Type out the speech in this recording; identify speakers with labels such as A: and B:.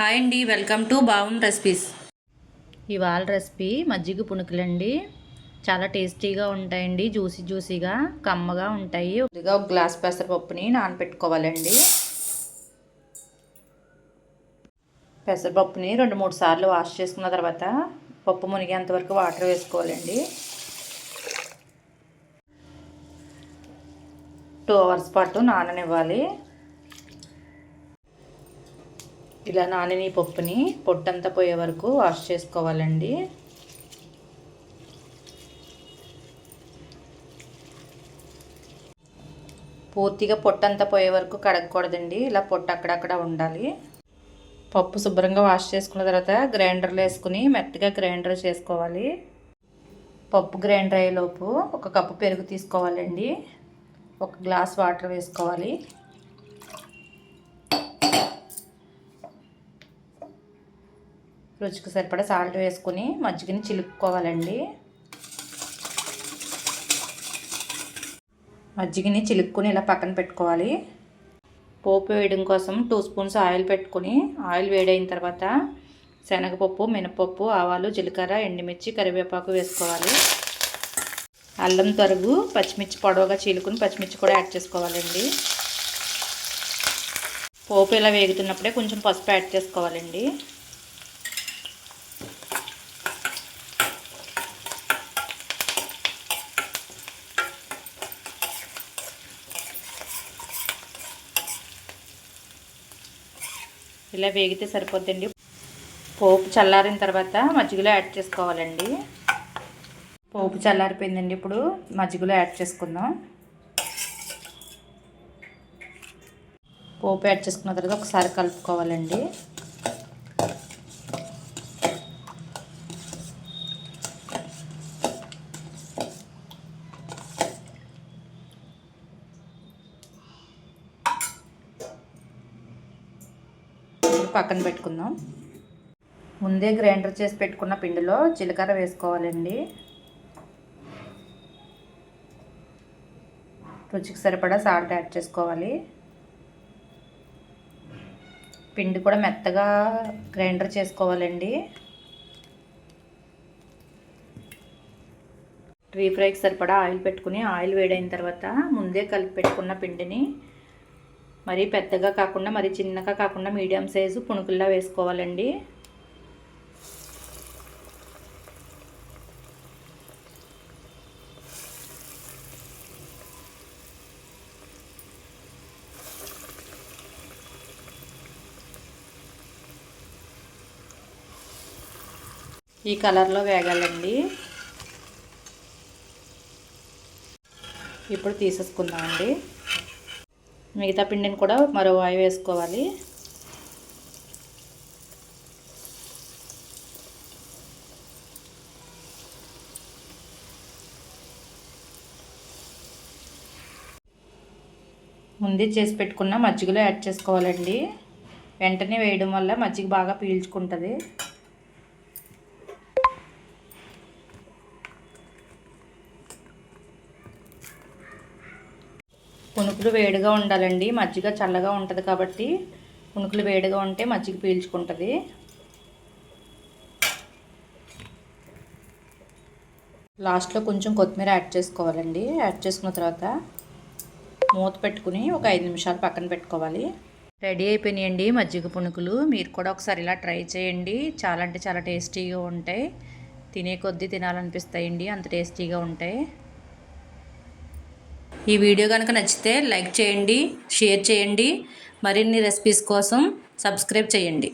A: Hi అండి welcome to బావం recipes.
B: ఇవాళ recipe మజ్జిగ పునుకులండి. చాలా టేస్టీగా ఉంటాయండి జ్యూసీ జ్యూసీగా కమ్మగా ఉంటాయి.
A: కొద్దిగా ఒక గ్లాస్ పెసరపప్పుని నానబెట్టుకోవాలండి పెసరపప్పుని రెండు మూడు సార్లు వాష్ చేసుకున్న తర్వాత పప్పు మునిగేంత వరకు వాటర్ వేసుకోవాలండి. టూ అవర్స్ పాటు నాననివ్వాలి. ఇలా నానిన ఈ పప్పుని పొట్టంతా పోయే వరకు వాష్ చేసుకోవాలండి. పూర్తిగా పొట్టంతా పోయే వరకు కడగకూడదండి. ఇలా పొట్టు అక్కడక్కడ ఉండాలి. పప్పు శుభ్రంగా వాష్ చేసుకున్న తర్వాత గ్రైండర్లో వేసుకుని మెత్తగా గ్రైండర్ చేసుకోవాలి. పప్పు గ్రైండర్ అయ్యేలోపు ఒక కప్పు పెరుగు తీసుకోవాలండి. ఒక గ్లాస్ వాటర్ వేసుకోవాలి. రుచికి సరిపడా సాల్ట్ వేసుకుని మజ్జిగని చిలుక్కోవాలండి. మజ్జిగని చిలుక్కుని ఇలా పక్కన పెట్టుకోవాలి. పోపు వేయడం కోసం టూ స్పూన్స్ ఆయిల్ పెట్టుకుని ఆయిల్ వేడైన తర్వాత శనగపప్పు మినపప్పు ఆవాలు జీలకర్ర ఎండుమిర్చి కరివేపాకు వేసుకోవాలి. అల్లం తరుగు పచ్చిమిర్చి పొడవుగా చీలుకుని పచ్చిమిర్చి కూడా యాడ్ చేసుకోవాలండి. పోపు ఇలా వేగుతున్నప్పుడే కొంచెం పసుపు యాడ్ చేసుకోవాలండి. ఇలా వేగితే సరిపోద్దండి. పోపు చల్లారిన తర్వాత మజ్జిగలో యాడ్ చేసుకోవాలండి. పోపు చల్లారిపోయిందండి ఇప్పుడు. మజ్జిగలో యాడ్ చేసుకుందాం. పోపు యాడ్ చేసుకున్న తర్వాత ఒకసారి కలుపుకోవాలండి. పక్కన పెట్టుకుందాం. ముందే గ్రైండర్ చేసి పెట్టుకున్న పిండిలో జీలకర్ర వేసుకోవాలండి. రుచికి సరిపడా సాల్ట్ యాడ్ చేసుకోవాలి. పిండి కూడా మెత్తగా గ్రైండర్ చేసుకోవాలండి. డ్రీ ఫ్రైకి సరిపడా ఆయిల్ పెట్టుకుని ఆయిల్ వేడైన తర్వాత ముందే కలిపి పెట్టుకున్న పిండిని మరీ పెద్దగా కాకుండా మరీ చిన్నగా కాకుండా మీడియం సైజు పుణుకుల్లా వేసుకోవాలండి. ఈ కలర్లో వేగాలండి. ఇప్పుడు తీసేసుకుందామండి. మిగతా పిండిని కూడా మరో వాయి వేసుకోవాలి. ముందే చేసి పెట్టుకున్న మజ్జిగలో యాడ్ చేసుకోవాలండి. వెంటనే వేయడం వల్ల మజ్జిగ బాగా పీల్చుకుంటుంది. పునుకులు వేడిగా ఉండాలండి. మజ్జిగ చల్లగా ఉంటుంది కాబట్టి పునుకులు వేడిగా ఉంటే మజ్జిగ పీల్చుకుంటుంది. లాస్ట్లో కొంచెం కొత్తిమీర యాడ్ చేసుకోవాలండి. యాడ్ చేసుకున్న తర్వాత మూత పెట్టుకుని ఒక ఐదు నిమిషాలు పక్కన పెట్టుకోవాలి. రెడీ అయిపోయినాయండి మజ్జిగ పునుకులు. మీరు కూడా ఒకసారి ఇలా ట్రై చేయండి. చాలా అంటే చాలా టేస్టీగా ఉంటాయి. తినే కొద్దీ తినాలనిపిస్తాయండి. అంత టేస్టీగా ఉంటాయి. ఈ వీడియో కనుక నచ్చితే లైక్ చేయండి షేర్ చేయండి. మరిన్ని రెసిపీస్ కోసం సబ్స్క్రైబ్ చేయండి.